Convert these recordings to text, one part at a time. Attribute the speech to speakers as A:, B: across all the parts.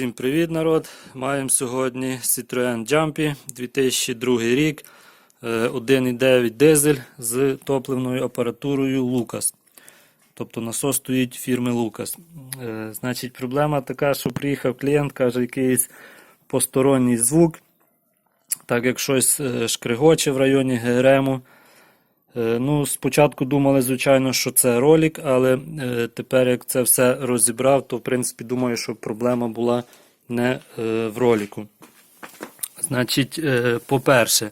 A: Всім привіт, народ! Маємо сьогодні Citroen Jumpy 2002 рік, е, 1,9 дизель з топливною апаратурою Lucas. Тобто насос стоїть фірми Lucas. Е, Значить, проблема така, що приїхав клієнт, каже, якийсь посторонній звук, так як щось е, шкригоче в районі ГРМу. Е, Ну, спочатку думали, звичайно, що це ролик, але е, тепер, як це все розібрав, то в принципі думаю, що проблема була не е, в ролику. Значить, по-перше,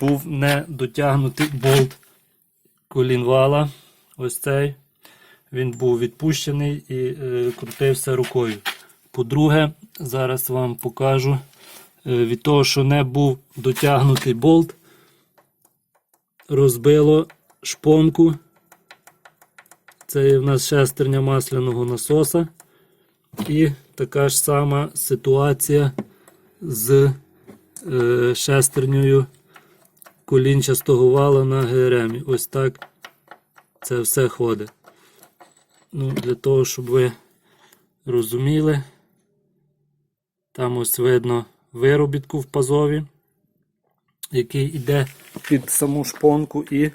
A: був не дотягнутий болт колінвала. Ось цей. Він був відпущений і крутився рукою. По-друге, зараз вам покажу від того, що не був дотягнутий болт розбило шпонку. Це в нас шестерня масляного насоса. І така ж сама ситуація з е, шестернею колінчастого вала на ГРМ. Ось так це все ходить. Ну, Для того, щоб ви розуміли, там ось видно виробітку в пазові який йде під саму шпонку, і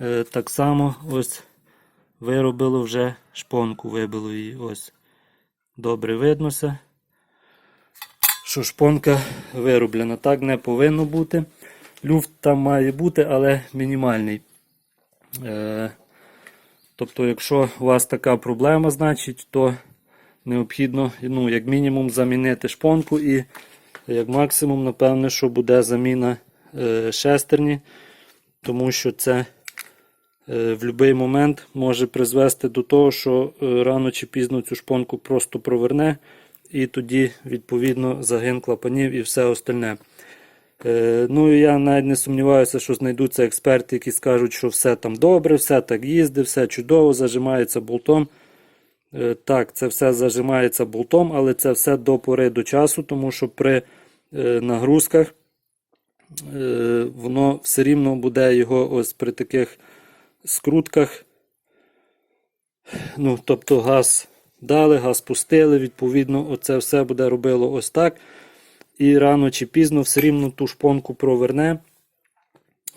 A: е, так само ось виробило вже шпонку, вибило її. Ось. Добре виднося, що шпонка вироблена. Так не повинно бути. Люфт там має бути, але мінімальний. Е, тобто, якщо у вас така проблема, значить, то необхідно, ну, як мінімум, замінити шпонку і як максимум, напевне, що буде заміна шестерні, тому що це е, в будь-який момент може призвести до того, що е, рано чи пізно цю шпонку просто проверне, і тоді, відповідно, загин клапанів і все остальне. Е, Ну і я навіть не сумніваюся, що знайдуться експерти, які скажуть, що все там добре, все так їздить, все чудово, зажимається болтом. Е, Так, це все зажимається болтом, але це все до пори до часу, тому що при е, нагрузках е, воно все рівно буде його ось при таких скрутках. Ну, тобто газ дали, газ пустили, відповідно, оце все буде робило ось так. І рано чи пізно все рівно ту шпонку проверне.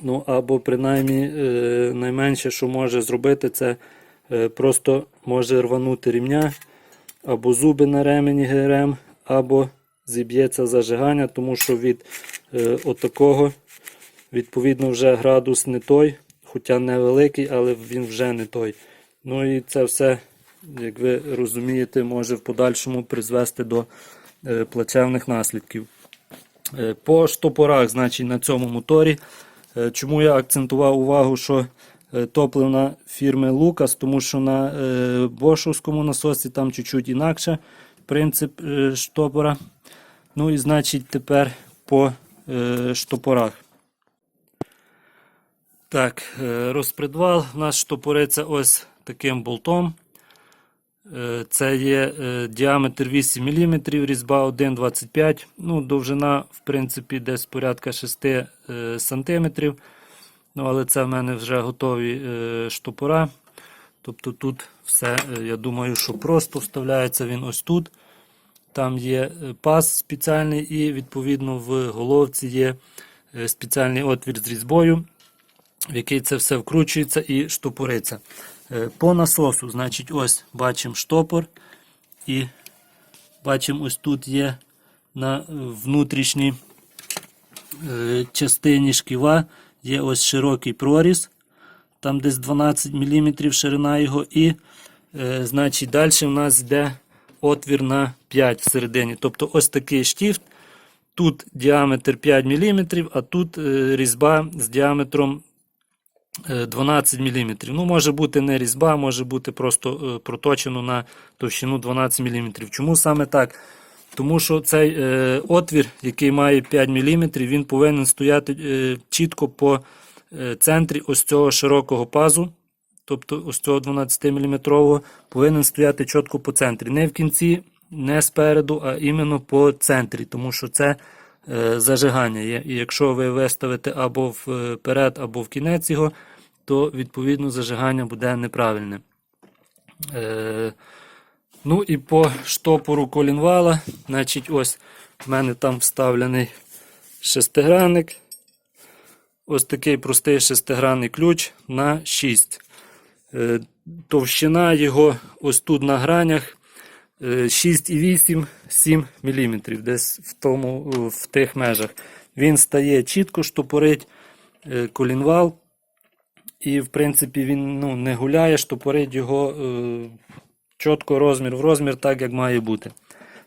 A: Ну, або принаймні е, найменше, що може зробити, це е, просто може рванути рівня, або зуби на ремені ГРМ, або зіб'ється зажигання, тому що від е, отакого, відповідно, вже градус не той, хоча невеликий, але він вже не той. Ну і це все, як ви розумієте, може в подальшому призвести до е, плачевних наслідків. Е, По штопорах, значить, на цьому моторі. Е, Чому я акцентував увагу, що е, топливна фірми Lucas, тому що на е, бошовському насосі там чуть-чуть інакше принцип е, штопора. Ну і значить тепер по е, штопорах. Так, е, розпредвал у нас штопориться ось таким болтом. Е, Це є е, діаметр 8 мм, різьба 1,25 ну, Довжина, в принципі, десь порядка 6 е, см. Ну, але це в мене вже готові е, штопора. Тобто тут все, е, я думаю, що просто вставляється він ось тут. Там є е, паз спеціальний, і відповідно в головці є е, спеціальний отвір з різьбою, в який це все вкручується і штопориться. Е, По насосу, значить, ось бачимо штопор. І бачимо, ось тут є на внутрішній частині шківа є ось широкий проріз, там десь 12 мм ширина його, і значить, далі в нас йде отвір на 5 всередині. Тобто ось такий штифт. Тут діаметр 5 мм, а тут е, різьба з діаметром е, 12 мм. Ну, може бути не різьба, може бути просто е, проточено на товщину 12 мм. Чому саме так? Тому що цей е, отвір, який має 5 мм, він повинен стояти е, чітко по е, центрі ось цього широкого пазу. Тобто ось цього 12-мм повинен стояти чітко по центрі. Не в кінці, не спереду, а іменно по центрі, тому що це е, зажигання є. І якщо ви виставите або вперед, або в кінець його, то відповідно зажигання буде неправильне. Е, Ну і по штопору колінвала, значить, ось в мене там вставлений шестигранник. Ось такий простий шестигранний ключ на 6. Е, Товщина його ось тут на гранях е, 6,8-7 мм, десь в, тому, е, в тих межах. Він стає чітко, штопорить е, колінвал. І, в принципі, він ну, не гуляє, штопорить його е, чітко розмір в розмір, так як має бути.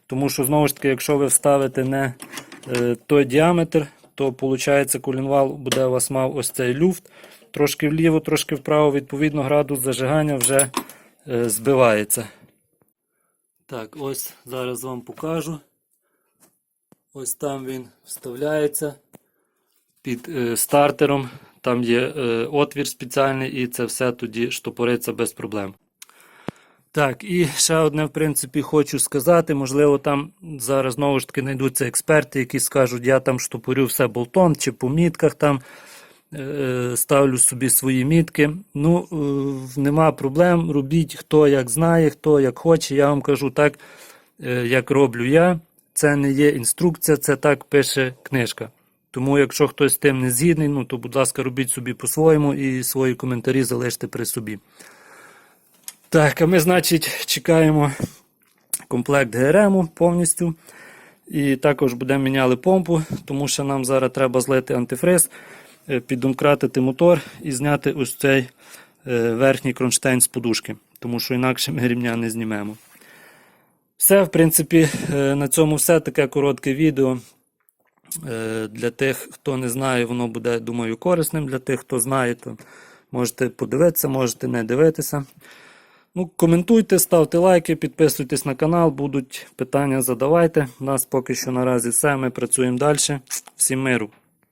A: Тому що, знову ж таки, якщо ви вставите не е, той діаметр, то виходить, колінвал буде у вас мав ось цей люфт. Трошки вліво, трошки вправо, відповідно, градус зажигання вже е, збивається. Так, ось зараз вам покажу. Ось там він вставляється під е, стартером. Там є е, отвір спеціальний, і це все тоді штопориться без проблем. Так, і ще одне, в принципі, хочу сказати. Можливо, там зараз знову ж таки знайдуться експерти, які скажуть, я там штопорю все болтом чи по мітках там ставлю собі свої мітки. Ну, е, нема проблем. Робіть хто як знає, хто як хоче. Я вам кажу так, е, як роблю я. Це не є інструкція, це так пише книжка. Тому, якщо хтось з тим не згідний, ну то, будь ласка, робіть собі по-своєму і свої коментарі залиште при собі. Так, а ми, значить, чекаємо комплект ГРМ повністю. І також будемо міняли помпу, тому що нам зараз треба злити антифриз, е, піддомкратити мотор і зняти ось цей е, верхній кронштейн з подушки, тому що інакше ми рівня не знімемо. Все, в принципі, е, на цьому все таке коротке відео. Е, Для тих, хто не знає, воно буде, думаю, корисним. Для тих, хто знає, то можете подивитися, можете не дивитися. Ну, коментуйте, ставте лайки, підписуйтесь на канал, будуть питання задавайте. У нас поки що наразі все. Ми працюємо далі. Всім миру!